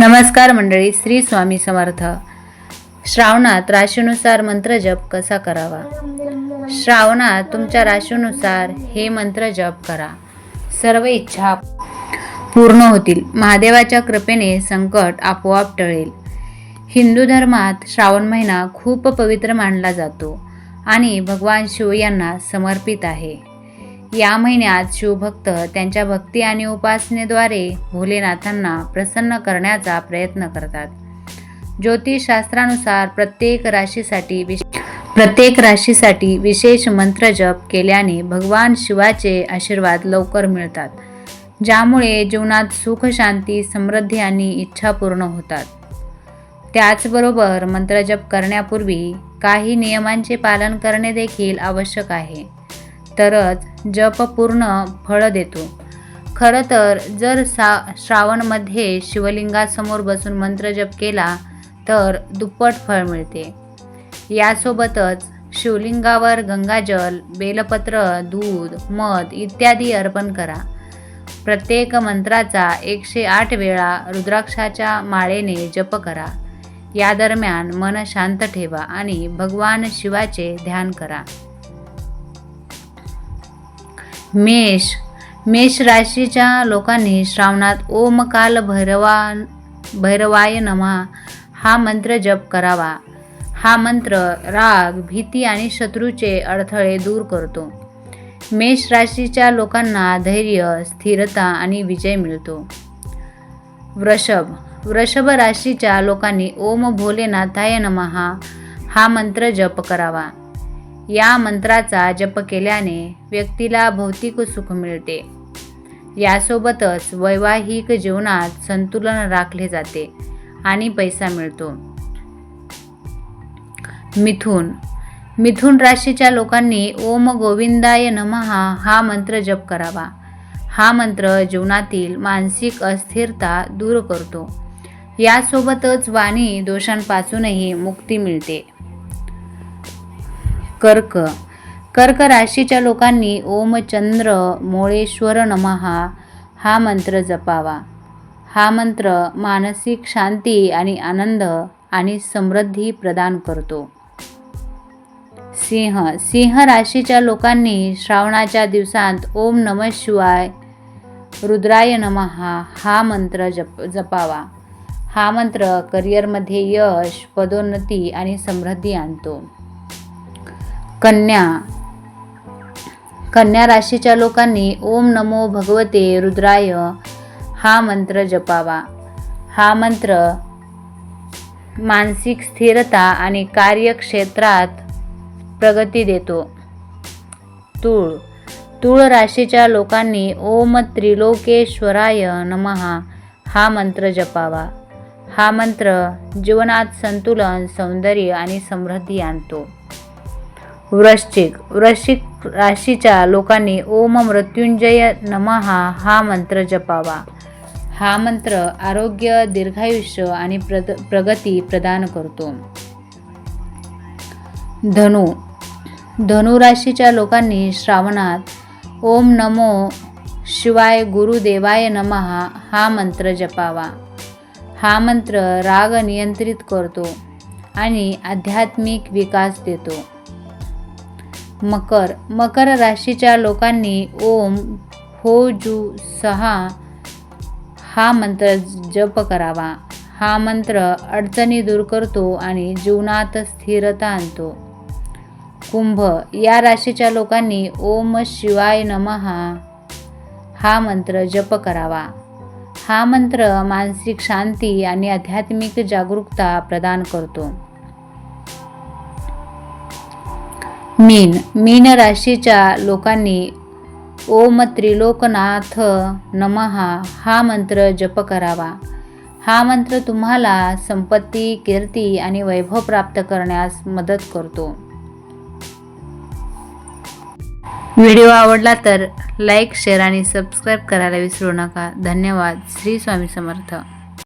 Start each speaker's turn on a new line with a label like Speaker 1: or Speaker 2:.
Speaker 1: नमस्कार मंडळी श्री स्वामी समर्थ. श्रावणात राशीनुसार मंत्र जप कसा करावा? श्रावणात तुमच्या राशीनुसार हे मंत्र जप करा. सर्व इच्छा पूर्ण होतील. महादेवाच्या कृपेने संकट आपोआप टळेल. हिंदू धर्मात श्रावण महिना खूप पवित्र मानला जातो आणि भगवान शिव यांना समर्पित आहे. या महिन्यात शिवभक्त त्यांच्या भक्ती आणि उपासनेद्वारे भोलेनाथांना प्रसन्न करण्याचा प्रयत्न करतात. ज्योतिषशास्त्रानुसार प्रत्येक राशीसाठी विश प्रत्येक राशीसाठी विशेष मंत्र जप केल्याने भगवान शिवाचे आशीर्वाद लवकर मिळतात ज्यामुळे जीवनात सुख शांती समृद्धी आणि इच्छा पूर्ण होतात. त्याचबरोबर मंत्रजप करण्यापूर्वी काही नियमांचे पालन करणे देखील आवश्यक आहे. तरच जप पूर्ण फळ देतो. खरं तर जर सा श्रावणमध्ये शिवलिंगासमोर बसून मंत्रजप केला तर दुप्पट फळ मिळते. यासोबतच शिवलिंगावर गंगाजल बेलपत्र दूध मध इत्यादी अर्पण करा. प्रत्येक मंत्राचा एकशे आठ वेळा रुद्राक्षाच्या माळेने जप करा. या दरम्यान मन शांत ठेवा आणि भगवान शिवाचे ध्यान करा. मेष. मेष राशीच्या लोकांनी श्रावणात ओम काल भैरवा भैरवाय नमा. हा मंत्र जप करावा. हा मंत्र राग भीती आणि शत्रूचे अडथळे दूर करतो. मेष राशीच्या लोकांना धैर्य स्थिरता आणि विजय मिळतो. वृषभ. वृषभ राशीच्या लोकांनी ओम भोलेनाथाय नमहा हा मंत्र जप करावा. या मंत्राचा जप केल्याने व्यक्तीला भौतिक सुख मिळते. यासोबतच वैवाहिक जीवनात संतुलन राखले जाते आणि पैसा मिळतो. मिथुन मिथुन राशीच्या लोकांनी ओम गोविंदाय नमहा हा मंत्र जप करावा. हा मंत्र जीवनातील मानसिक अस्थिरता दूर करतो. यासोबतच वाणी दोषांपासूनही मुक्ती मिळते. कर्क. कर्क राशीच्या लोकांनी ओम चंद्र मोळेश्वर नमहा हा मंत्र जपावा. हा मंत्र मानसिक शांती आणि आनंद आणि समृद्धी प्रदान करतो. सिंह. सिंह राशीच्या लोकांनी श्रावणाच्या दिवसांत ओम नम शिवाय रुद्राय नमहा हा मंत्र जप जपावा. हा मंत्र करिअरमध्ये यश पदोन्नती आणि समृद्धी आणतो. कन्या. कन्या राशीच्या लोकांनी ओम नमो भगवते रुद्राय हा मंत्र जपावा. हा मंत्र मानसिक स्थिरता आणि कार्यक्षेत्रात प्रगती देतो. तूळ. तूळ राशीच्या लोकांनी ओम त्रिलोकेश्वराय नमहा हा मंत्र जपावा. हा मंत्र जीवनात संतुलन सौंदर्य आणि समृद्धी आणतो. वृश्चिक. वृश्चिक राशीच्या लोकांनी ओम मृत्युंजय नमहा हा मंत्र जपावा. हा मंत्र आरोग्य दीर्घायुष्य आणि प्रद प्रगती प्रदान करतो. धनु. धनु राशीच्या लोकांनी श्रावणात ओम नमो शिवाय गुरुदेवाय नमहा हा मंत्र जपावा. हा मंत्र राग नियंत्रित करतो आणि आध्यात्मिक विकास देतो. मकर. मकर राशीच्या लोकांनी ओम हो जू सहा हा मंत्र जप करावा. हा मंत्र अडचणी दूर करतो आणि जीवनात स्थिरता आणतो. कुंभ. या राशीच्या लोकांनी ओम शिवाय नमहा हा मंत्र जप करावा. हा मंत्र मानसिक शांती आणि आध्यात्मिक जागरूकता प्रदान करतो. मीन. मीन राशीच्या लोकांनी ओम त्रिलोकनाथ नमहा हा मंत्र जप करावा. हा मंत्र तुम्हाला संपत्ती कीर्ती आणि वैभव प्राप्त करण्यास मदत करतो. व्हिडिओ आवडला तर लाईक शेअर आणि सबस्क्राईब करायला विसरू नका. धन्यवाद. श्री स्वामी समर्थ.